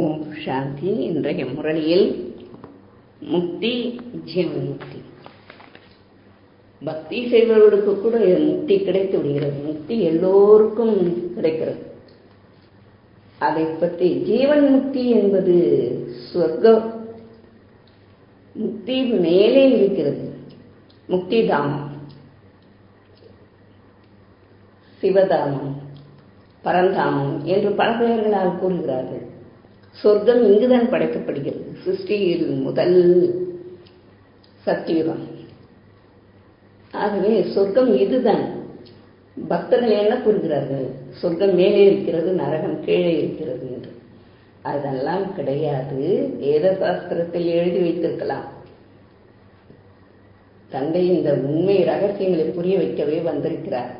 ஓம் சாந்தி இன்றைய முரளியில் முக்தி ஜீவன்முக்தி பக்தி செய்பவர்களுக்கு கூட முக்தி கிடைத்து விடுகிறது முக்தி எல்லோருக்கும் கிடைக்கிறது. அதை பற்றி ஜீவன் முக்தி என்பது சொர்க்க முக்தி மேலே இருக்கிறது. முக்தி தாமம் சிவதாமம் பரந்தாமம் என்று பல பெயர்களால் கூறுகிறார்கள். சொர்க்கம் இங்குதான் படைக்கப்படுகிறது. சிருஷ்டியில் முதல் சத்தியுகம். ஆகவே சொர்க்கம் இதுதான். பக்தர்கள் என்ன கூறுகிறார்கள்? சொர்க்கம் மேலே இருக்கிறது நரகம் கீழே இருக்கிறது என்று. அதெல்லாம் கிடையாது. வேத சாஸ்திரத்தில் எழுதி வைத்திருக்கலாம். தந்தை இந்த உண்மை ரகசியங்களை புரிய வைக்கவே வந்திருக்கிறார்.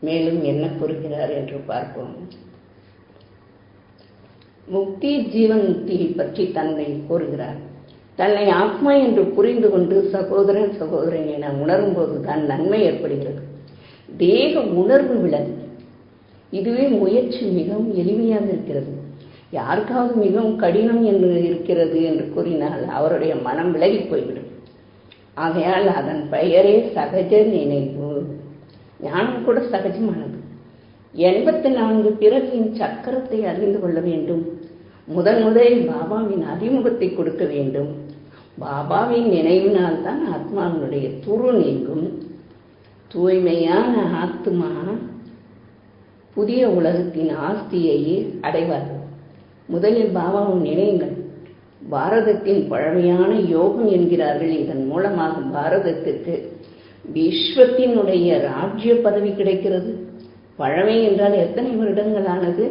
மேலும் என்ன கூறுகிறார் என்று பார்ப்போம். முக்தி ஜீவன் முக்தியை பற்றி தன்னை கூறுகிறார். தன்னை ஆத்மா என்று புரிந்து கொண்டு சகோதரன் சகோதரன் என உணரும் போதுதான் நன்மை ஏற்படுகிறது. தேக உணர்வு விலகு. இதுவே முயற்சி மிகவும் எளிமையாக இருக்கிறது. யாருக்காவது மிகவும் கடினம் என்று இருக்கிறது என்று கூறினால் அவருடைய மனம் விலகி போய்விடும். ஆகையால் அதன் பெயரே சகஜ நினைவு. ஞானம் கூட சகஜமானது. எண்பத்தி நான்கு பிறகின் சக்கரத்தை அறிந்து கொள்ள வேண்டும். முதன் முதலில் பாபாவின் அறிமுகத்தை கொடுக்க வேண்டும். பாபாவின் நினைவினால் தான் ஆத்மாவினுடைய துரு நீங்கும். தூய்மையான ஆத்மா புதிய உலகத்தின் ஆஸ்தியை அடைவார்கள். முதலில் பாபாவும் நினைங்கள் பாரதத்தின் பழமையான யோகம் என்கிறார்கள். இதன் மூலமாக பாரதத்திற்கு விஸ்வத்தினுடைய ராஜ்ய பதவி கிடைக்கிறது. பழமை என்றால் எத்தனை வருடங்கள் ஆனது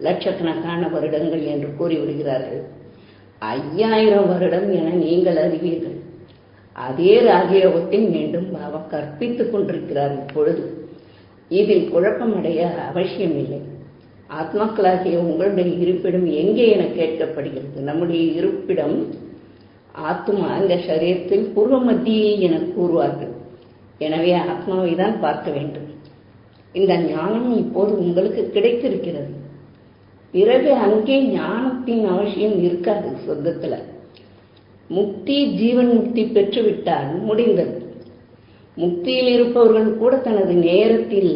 லட்சக்கணக்கான வருடங்கள் என்று கூறிவிடுகிறார்கள். ஐயாயிரம் வருடம் என நீங்கள் அறிவீர்கள். அதே ராஜயோகத்தை மீண்டும் பாபா கற்பித்துக் கொண்டிருக்கிறார் இப்பொழுது. இதில் குழப்பமடைய அவசியமில்லை. ஆத்மாக்களாகிய உங்களுடைய இருப்பிடம் எங்கே என கேட்கப்படுகிறது. நம்முடைய இருப்பிடம் ஆத்மா இந்த சரீரத்தில் பூர்வ மத்தியே என கூறுவார்கள். எனவே ஆத்மாவை தான் பார்க்க வேண்டும். இந்த ஞானம் இப்போது உங்களுக்கு கிடைத்திருக்கிறது. பிறகு அங்கே ஞானத்தின் அவசியம் இருக்காது சொர்க்கத்தில். முக்தி ஜீவன் முக்தி பெற்றுவிட்டால் முடிந்தது. முக்தியில் இருப்பவர்கள் கூட தனது நேரத்தில்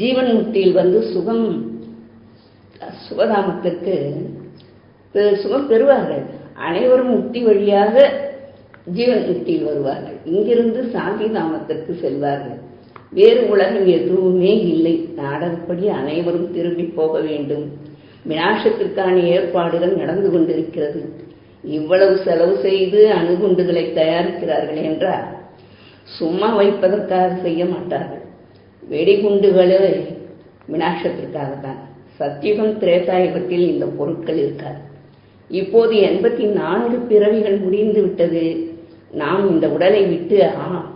ஜீவன் முக்தியில் வந்து சுகம் சுகதாமத்திற்கு சுகம் பெறுவார்கள். அனைவரும் முக்தி வழியாக ஜீவன் முக்தியில் வருவார்கள். இங்கிருந்து சாந்தி தாமத்திற்கு செல்வார்கள். வேறு உலகம் எதுவுமே இல்லை. நாடகப்படி அனைவரும் திரும்பி போக வேண்டும். வினாசத்திற்கான ஏற்பாடுகள் நடந்து கொண்டிருக்கிறது. இவ்வளவு செலவு செய்து அணுகுண்டுகளை தயாரிக்கிறார்கள் என்றால் சும்மா வைப்பதற்காக செய்ய மாட்டார்கள். வெடிகுண்டுகளே வினாசத்திற்காகத்தான் சத்தியுகம் திரேசாயுகத்தில் இந்த பொருட்கள் இருக்காது. இப்போது எண்பத்தி நான்கு பிறவிகள் முடிந்து விட்டது. நாம் இந்த உடலை விட்டு ஆ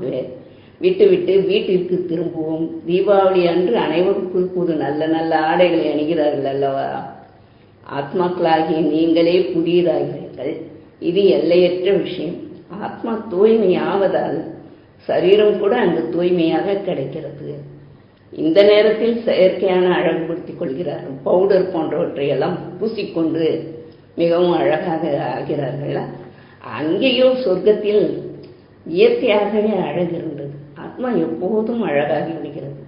விட்டுவிட்டு வீட்டிற்கு திரும்புவோம். தீபாவளி அன்று அனைவரும் புது புது நல்ல நல்ல ஆடைகளை அணிகிறார்கள் அல்லவா? ஆத்மாக்களாகிய நீங்களே புதியதாகிறீர்கள் இது எல்லையற்ற விஷயம். ஆத்மா தூய்மையாவதால் சரீரம் கூட அங்கு தூய்மையாக கிடைக்கிறது. இந்த நேரத்தில் செயற்கையான அழகுபடுத்திக் கொள்கிறார்கள் பவுடர் போன்றவற்றையெல்லாம் பூசிக்கொண்டு மிகவும் அழகாக ஆகிறார்கள்? அங்கேயோ சொர்க்கத்தில் இயற்கையாகவே அழகு இருந்தது. ஆத்மா எப்போதும் அழகாகி விடுகிறது.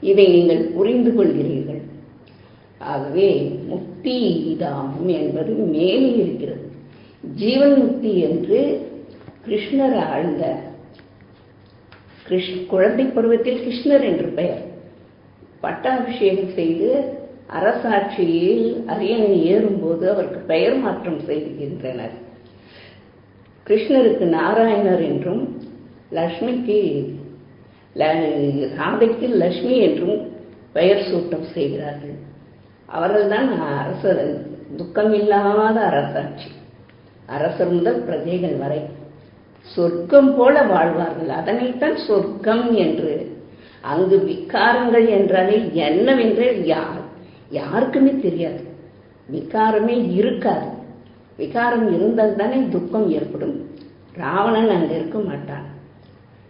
இதை நீங்கள் புரிந்து கொள்கிறீர்கள். ஆகவே முக்தி தாமம் என்பது மேலே இருக்கிறது. ஜீவன் முக்தி என்று கிருஷ்ணர் ஆழ்ந்த கிருஷ் குழந்தை பருவத்தில் கிருஷ்ணர் என்று பெயர். பட்டாபிஷேகம் செய்து அரசாட்சியில் அரியணை ஏறும்போது அவருக்கு பெயர் மாற்றம் செய்கின்றனர். கிருஷ்ணருக்கு நாராயணர் என்றும் லக்ஷ்மிக்கு ராதைக்கு லக்ஷ்மி என்றும் பெயர் சூட்டம் செய்கிறார்கள். அவர்கள் தான் அரசர் துக்கமில்லாத அரசாட்சி. அரசர் முதல் பிரஜைகள் வரை சொர்க்கம் போல வாழ்வார்கள். அதனைத்தான் சொர்க்கம் என்று. அங்கு விக்காரங்கள் என்றாலே என்னவென்றே யார்? யாருக்குமே தெரியாது. விக்காரமே இருக்காது. விகாரம் இருந்தால் தானே துக்கம் ஏற்படும். ராவணன் அங்கே இருக்க மாட்டான்.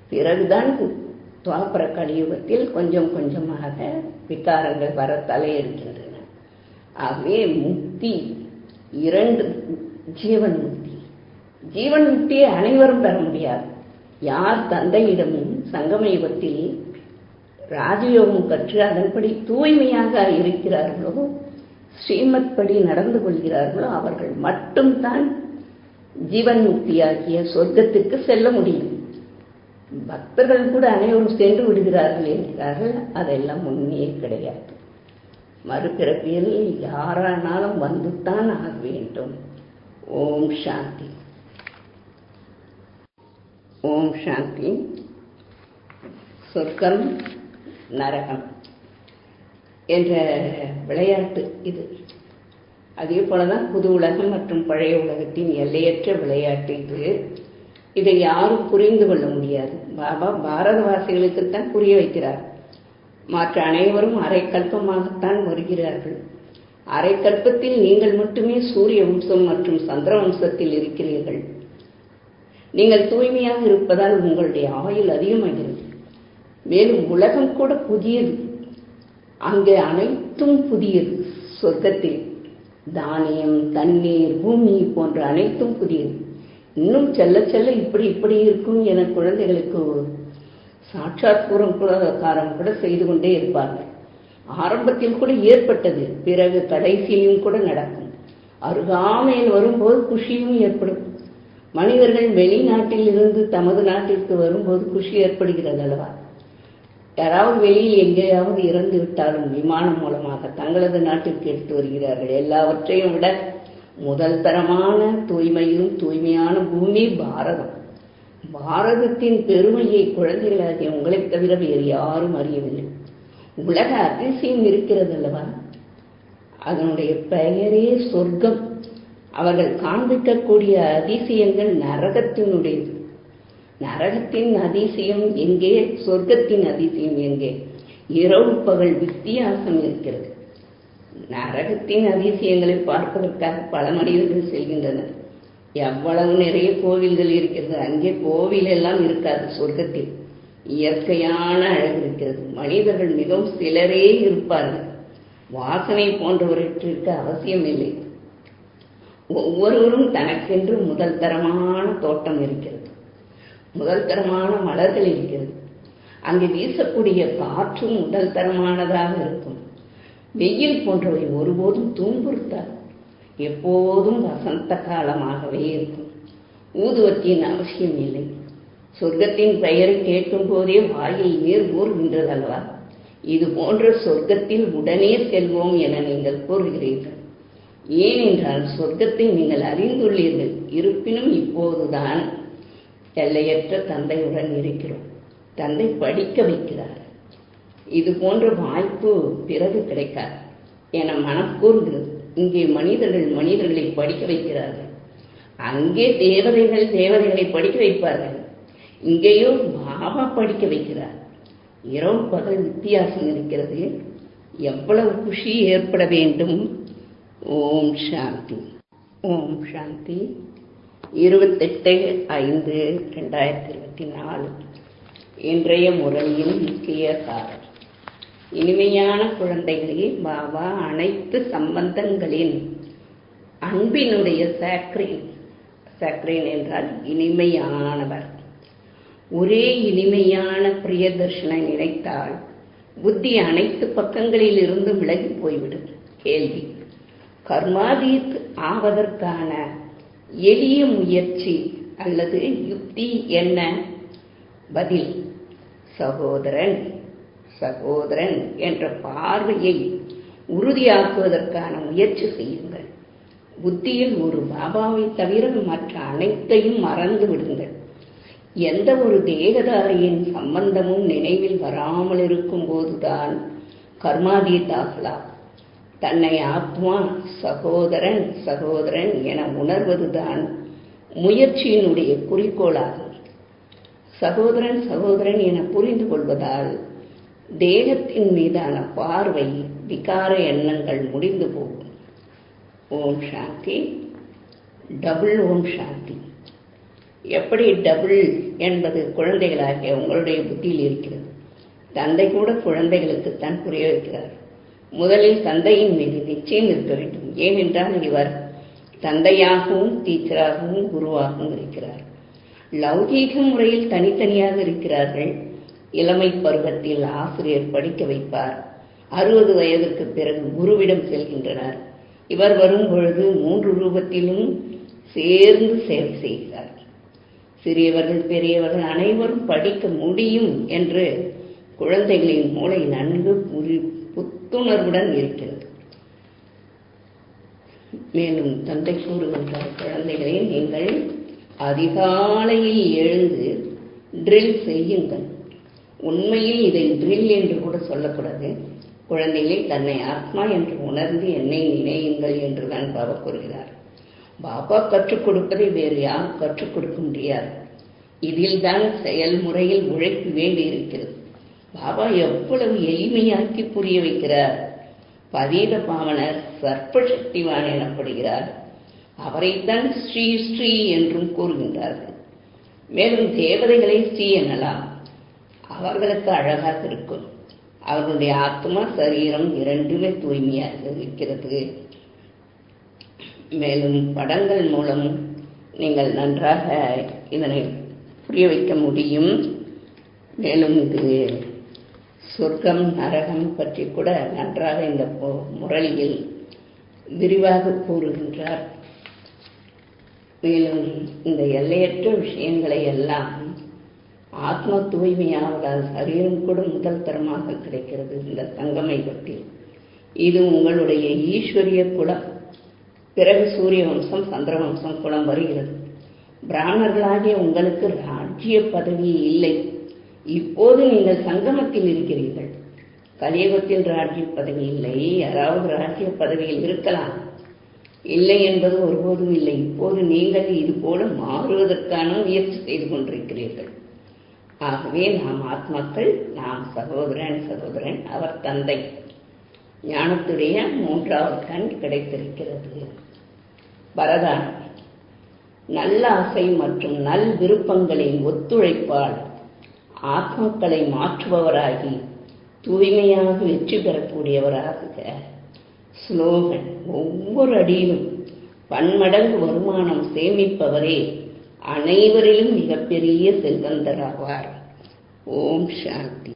பிறகுதான் துவாபர கலியுகத்தில் கொஞ்சம் கொஞ்சமாக விகாரங்கள் வர தலையெடுக்கின்றன ஆகவே முக்தி இரண்டு ஜீவன் முக்தி ஜீவன் முக்தியை அனைவரும் பெற முடியாது. யார் தந்தையிடமும் சங்கமயுகத்தில் ராஜயோகம் கற்று அதன்படி தூய்மையாக இருக்கிறார்களோ ஸ்ரீமத் படி நடந்து கொள்கிறார்களோ அவர்கள் மட்டும்தான் ஜீவன் முக்தியாகிய சொர்க்கத்துக்கு செல்ல முடியும். பக்தர்கள் கூட அனைவரும் சென்று விடுகிறார்கள் என்கிறார்கள். அதெல்லாம் உண்மையே கிடையாது. மறுபிறப்பில் யாரானாலும் வந்துத்தான் ஆக வேண்டும். ஓம் சாந்தி. ஓம் சாந்தி. சொர்க்கம் நரகம் என்ற விளையாட்டு இது. அதே போலதான் புது உலகம் மற்றும் பழைய உலகத்தின் எல்லையற்ற விளையாட்டு இது. இதை யாரும் புரிந்து கொள்ள முடியாது. பாபா பாரதவாசிகளுக்குத்தான் புரிய வைக்கிறார். மற்ற அனைவரும் அரைக்கல்பமாகத்தான் வருகிறார்கள். அரைக்கல்பத்தில் நீங்கள் மட்டுமே சூரிய வம்சம் மற்றும் சந்திர வம்சத்தில் இருக்கிறீர்கள். நீங்கள் தூய்மையாக இருப்பதால் உங்களுடைய ஆயுள் அதிகமாகிறது. மேலும் உலகம் கூட புதியது. அங்கே அனைத்தும் புதியது. சொர்க்கத்தில் தானியம் தண்ணீர் பூமி போன்ற அனைத்தும் புதியது. இன்னும் செல்ல செல்ல இப்படி இப்படி இருக்கும் என குழந்தைகளுக்கு சாட்சாத்பூரம் கூட கூட செய்து கொண்டே இருப்பார்கள். ஆரம்பத்தில் கூட ஏற்பட்டது பிறகு கடைசியிலும் கூட நடக்கும். அருகாமையில் வரும்போது குஷியும் ஏற்படும். மனிதர்கள் வெளிநாட்டில் இருந்து தமது நாட்டிற்கு வரும்போது குஷி ஏற்படுகிறது அல்லவா? யாராவது வெளியில் எங்கேயாவது இறந்து விட்டாலும் விமானம் மூலமாக தங்களது நாட்டிற்கு எடுத்து வருகிறார்கள். எல்லாவற்றையும் விட முதல் தரமான தூய்மையிலும் தூய்மையான பூமி பாரதம். பாரதத்தின் பெருமையை குழந்தைகளாகிய உங்களைத் தவிர வேறு யாரும் அறியவில்லை. உலக அதிசயம் இருக்கிறது அல்லவா அதனுடைய பெயரே சொர்க்கம். அவர்கள் காண்பிக்கக்கூடிய அதிசயங்கள் நரகத்தினுடையது. நரகத்தின் அதிசயம் எங்கே? சொர்க்கத்தின் அதிசயம் எங்கே? இரவு பகல் வித்தியாசம் இருக்கிறது. நரகத்தின் அதிசயங்களை பார்ப்பதற்காக பல மனிதர்கள் செல்கின்றனர். எவ்வளவு நிறைய கோவில்கள் இருக்கிறது. அங்கே கோவில் எல்லாம் இருக்காது சொர்க்கத்தில். இயற்கையான அழகு இருக்கிறது. மனிதர்கள் மிகவும் சிலரே இருப்பார்கள். வாசனை போன்றவற்றிற்கு அவசியம் இல்லை. ஒவ்வொருவரும் தனக்கென்று முதல் தரமான தோட்டம் இருக்கிறது. முதல் தரமான மலர்கள் இருக்கிறது. அங்கு வீசக்கூடிய காற்றும் முதல் தரமானதாக இருக்கும். வெயில் போன்றவை ஒருபோதும் துன்புறுத்தாது. எப்போதும் வசந்த காலமாகவே இருக்கும் ஊதுவத்தின் அவசியம் இல்லை. சொர்க்கத்தின் பெயரை கேட்கும் போதே வாயில் நீர் கூறுகின்றதல்லவா இது போன்ற சொர்க்கத்தில் உடனே செல்வோம் என நீங்கள் கூறுகிறீர்கள். ஏனென்றால் சொர்க்கத்தை நீங்கள் அறிந்துள்ளீர்கள். இருப்பினும் இப்போதுதான் எல்லையற்ற தந்தையுடன் இருக்கிறோம். தந்தை படிக்க வைக்கிறார். இது போன்ற வாய்ப்பு பிறகு கிடைக்காது என மனம் கூறுகிறது. இங்கே மனிதர்கள் மனிதர்களை படிக்க வைக்கிறார்கள். அங்கே தேவதைகள் தேவதைகளை படிக்க வைப்பார்கள். இங்கேயோ பாபா படிக்க வைக்கிறார். இரவு பகல் வித்தியாசம் இருக்கிறது. எவ்வளவு குஷி ஏற்பட வேண்டும்? ஓம் சாந்தி. ஓம் சாந்தி. இருபத்தெட்டு ஐந்து ரெண்டாயிரத்தி இருபத்தி நாலு. இன்றைய முறையின் முக்கிய காரணம் இனிமையான குழந்தைகளே பாபா அனைத்து சம்பந்தங்களின் அன்பினுடைய சாக்ரீன். சாக்ரீன் என்றால் இனிமையானவர். ஒரே இனிமையான பிரியதர்ஷனை நினைத்தால் புத்தி அனைத்து பக்கங்களில் இருந்து விலகி போய்விடும். கேள்வி. கர்மாதீத் ஆவதற்கான எளிய முயற்சி அல்லது யுக்தி என்ன? பதில். சகோதரன். சகோதரன் என்ற பார்வையை உறுதியாக்குவதற்கான முயற்சி செய்யுங்கள். புத்தியில் ஒரு பாபாவை தவிர மற்ற அனைத்தையும் மறந்து விடுங்கள். எந்த ஒரு தேகதாரியின் சம்பந்தமும் நினைவில் வராமல் இருக்கும் போதுதான் கர்மாதீத்தாகலாம் தன்னை ஆத்மா சகோதரன் சகோதரன் என உணர்வதுதான் முயற்சியினுடைய குறிக்கோளாகும். சகோதரன் சகோதரன் என புரிந்து கொள்வதால் தேகத்தின் மீதான பார்வை விகார எண்ணங்கள் முடிந்து போகும். ஓம் சாந்தி. டபுள் ஓம் சாந்தி. எப்படி டபுள் என்பது குழந்தைகளாகிய உங்களுடைய புத்தியில் இருக்கிறது. தந்தை கூட குழந்தைகளுக்கு தான் புரிய வைக்கிறார். முதலில் தந்தையின் மீது நிச்சயம் இருக்க வேண்டும். ஏனென்றால் இவர் தந்தையாகவும் டீச்சராகவும் குருவாகவும் இருக்கிறார். லௌகீக முறையில் தனித்தனியாக இருக்கிறார்கள். இளமை பருவத்தில் ஆசிரியர் படிக்க வைப்பார். அறுபது வயதுக்கு பிறகு குருவிடம் செல்கின்றனர். இவர் வரும் பொழுது மூன்று ரூபத்திலும் சேர்ந்து செயல் செய்கிறார். சிறியவர்கள் பெரியவர்கள் அனைவரும் படிக்க முடியும் என்று குழந்தைகளின் மூளை நன்கு புரி புத்துணர்வுடன் இருக்கிறது. மேலும் தந்தை கூறுகின்றார் குழந்தைகளை நீங்கள் அதிகாலையில் எழுந்து ட்ரில் செய்யுங்கள். உண்மையில் இதை ட்ரில் என்று கூட சொல்லக்கூடாது. குழந்தைகளை தன்னை ஆத்மா என்று உணர்ந்து என்னை நினையுங்கள் என்று தான் பாபா கூறுகிறார். பாபா கற்றுக் கொடுப்பதை வேறு யாரும் கற்றுக் கொடுக்க முடியாது. இதில் தான் செயல்முறையில் உழைப்பு வேண்டி இருக்கிறது பாபா எவ்வளவு எளிமையாக்கி புரிய வைக்கிறார். பதீத பாவனர் சர்ப்ப சக்திவான் எனப்படுகிறார். அவரைத்தான் ஸ்ரீ ஸ்ரீ என்றும் கூறுகின்றார்கள். மேலும் தேவதைகளை ஸ்ரீ எனலாம். அவர்களுக்கு அழகாக இருக்கும் அவர்களுடைய ஆத்மா சரீரம் இரண்டுமே தூய்மையாக இருக்கிறது. மேலும் படங்கள் மூலம் நீங்கள் நன்றாக இதனை புரிய வைக்க முடியும். மேலும் இது சொர்க்கம் நரகம் பற்றி கூட நன்றாக இந்த முரளியில் விரிவாக கூறுகின்றார். மேலும் இந்த எல்லையற்ற விஷயங்களை எல்லாம் ஆத்ம தூய்மையாவதால் சரீரம் கூட முதல் தரமாக கிடைக்கிறது இந்த தங்கமயத்தில் இது உங்களுடைய ஈஸ்வரிய குலம் பிறகு சூரிய வம்சம் சந்திர வம்சம் குலம் வருகிறது. பிராமணர்களாகிய உங்களுக்கு ராஜ்ய பதவி இல்லை. இப்போது நீங்கள் சங்கமத்தில் இருக்கிறீர்கள். கலியுகத்தில் ராஜ்ய பதவி இல்லை. யாராவது ராஜ்ய பதவியில் இருக்கலாம். இல்லை என்பது ஒருபோதும் இல்லை. இப்போது நீங்கள் இது போல மாறுவதற்கான முயற்சி செய்து கொண்டிருக்கிறீர்கள். ஆகவே நாம் ஆத்மாக்கள் நாம் சகோதரன் சகோதரன் அவர் தந்தை. ஞானத்துடைய மூன்றாவது கண் கிடைத்திருக்கிறது. பரதான் நல்ல ஆசை மற்றும் நல் விருப்பங்களின் ஒத்துழைப்பால் ஆத்மாக்களை மாற்றுபவராகி தூய்மையாக வெற்றி பெறக்கூடியவராக. ஸ்லோகன். ஒவ்வொரு அடியிலும் பன்மடங்கு வருமானம் சேமிப்பவரே அனைவரிலும் மிகப்பெரிய செல்வந்தராவார். ஓம் சாந்தி.